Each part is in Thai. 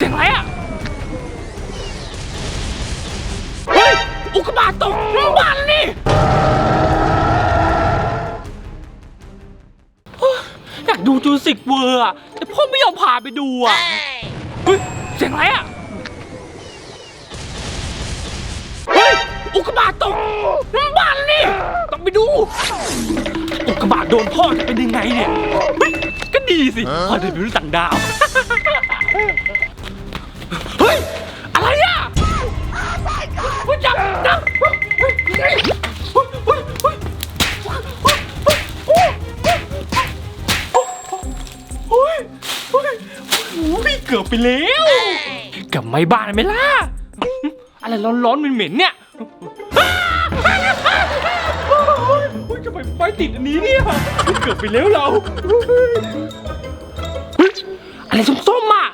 เสียงอะไรอะ เฮ้ย อุกกาบาตตกบ้านนี่เฮ้ยอยากดูจูสิกเวอร์อะแต่พ่อไม่ยอมพาไปดูอะ เฮ้ย เสียงอะไรอะ เฮ้ย อุกกาบาตตกบ้านนี่ ต้องไปดู อุกกาบาตโดนพ่อจะเป็นยังไงเนี่ย เฮ้ย ก็ดีสิพ่อจะเป็นมนุษย์ต่างดาว เฮ้ยเฮ้ยเฮ้ยเฮ้ยโอ้ยเกือบไปแล้วกับไม่บ้านไหมล่ะ อะไรร้อนๆเหม็นๆเนี่ยโอ้ยจะไปไฟติดอันนี้เนี่ยเกือบไปแล้วเราอะไรส้มๆอะ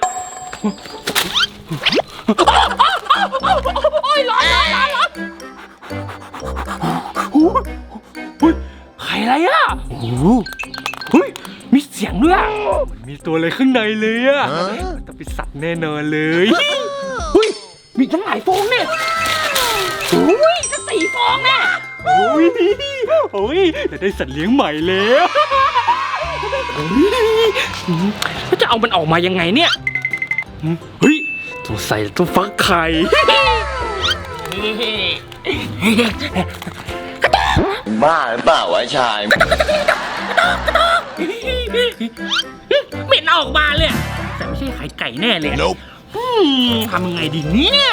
อ้ยเฮ้ยใครอะไรอะโอ้โหเฮ้ยมีเสียงด้วยอะมีตัวอะไรข้างในเลยอะต้องเป็นสัตว์แน่นอนเลยเฮ้ยมีทั้งหลายฟองเนี่ยโอ้ยจะสี่ฟองแน่โอ้ยโอ้ยจะได้สัตว์เลี้ยงใหม่แล้วโอ้ยแล้วจะเอามันออกมายังไงเนี่ยเฮ้ยตัวใส่ตัวฟักไข่ บ้าหรือเปล่าวะชาย เหม็นออกมาเลยอะแต่ไม่ใช่ไข่ไก่แน่เลยอะ Nope อืมทำยังไงดีเนี่ย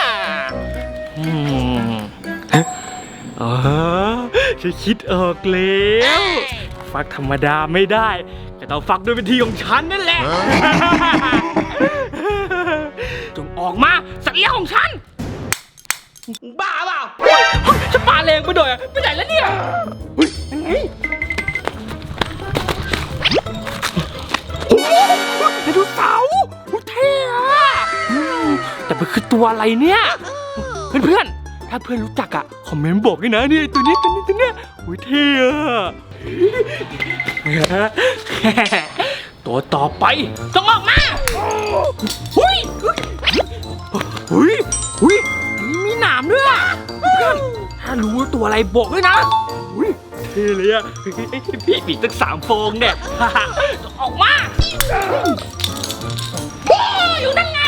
อืมอ๋อฉันคิดออกแล้ว ฟักธรรมดาไม่ได้ แต่ต้องฟักด้วยวิธีของฉันนั่นแหละ จงออกมาสัตว์เลี้ยงของฉัน บ้าเปล่า ฉันปาแรงไปหน่อยอะไปไหนแล้วเนี่ยเฮ้ยยังไงโอ้โหไดโนเสาร์โอ้เท่อะอืมแต่มันคือตัวอะไรเนี่ย เพื่อนๆ ถ้าเพื่อนรู้จักอะคอมเมนต์บอกด้วยนะเนี่ยตัวนี้ตัวนี้ตัวเนี้ยโอ้ยเท่อะตัวต่อไปต้องออกมาหุยหุยหุยอันนี้ารู้ว่าตัวอะไรบอกด้วยนะหุยเท่เลยอะพี่ปีกตั้งสามฟองเนี่ยออกมาอยู่นั่นไง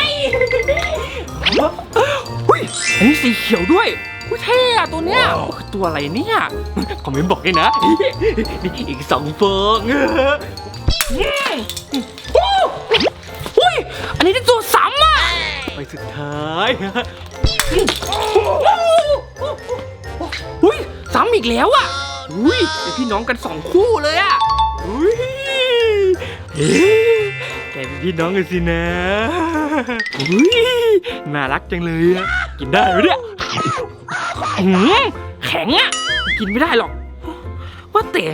อุ้ยอันนี้สีเขียวด้วยอุ้ยเท่อะตัวเนี้ยตัวอะไรเนี่ยคอมเมนต์บอกด้วยนะนี่อีกสองฟองอุ้ยอันนี้เป็นตัวซ้ำอะไปสุดท้ายอุ้ย ซ้ำอีกแล้วอะอุ้ยเป็นพี่น้องกันสองคู่เลยอะอุ้ยเอ๊ะแกเป็นพี่น้องกันสินะอุ้ยน่ารักจังเลยอะกินได้ไหมเนี่ยอืมแข็งอะกินไม่ได้หรอก ว่าแต่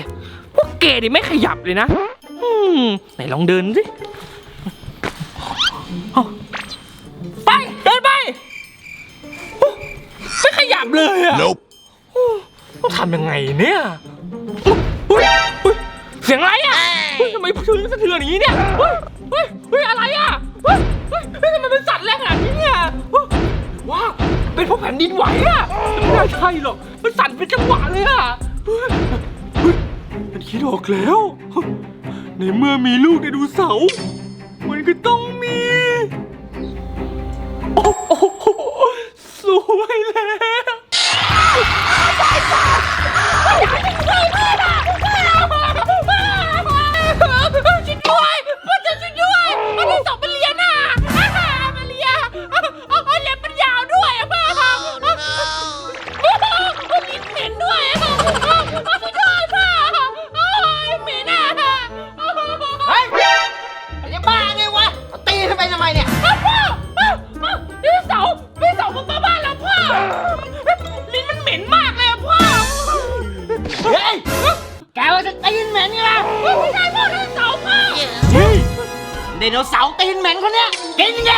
พวกแกดิไม่ขยับเลยนะ อืมไหนลองเดินสิำยังไงเนี่ยอุ๊ยอุ๊ยเสียงอะไรอะเฮ้ยทำไมพื้นสะเทือนอย่างนี้เนี่ยเฮ้ยเฮ้ยเฮ้ยอะไรอะเฮ้ยเฮ้ยเฮ้ยทำไมเป็นสัตว์แรงขนาดนี้เนี่ยเฮ้ยว้าวเป็นเพราะแผ่นดินไหวอะไม่น่าใช่หรอกมันสั่นเป็นจังหวะเลยอะเฮ้ยเฮ้ยมันคิดออกแล้ว ในเมื่อมีลูกไดโนเสาร์มันก็ต้องมี โอ้โหสวยแล้ว เฮ้ยแกว่าจะตีนเหม็นไงล่ะไม่ใช่พ่อพี่เสาพ่อไดโนเสาร์ตีนเหม็นคนเนี้ยกินแก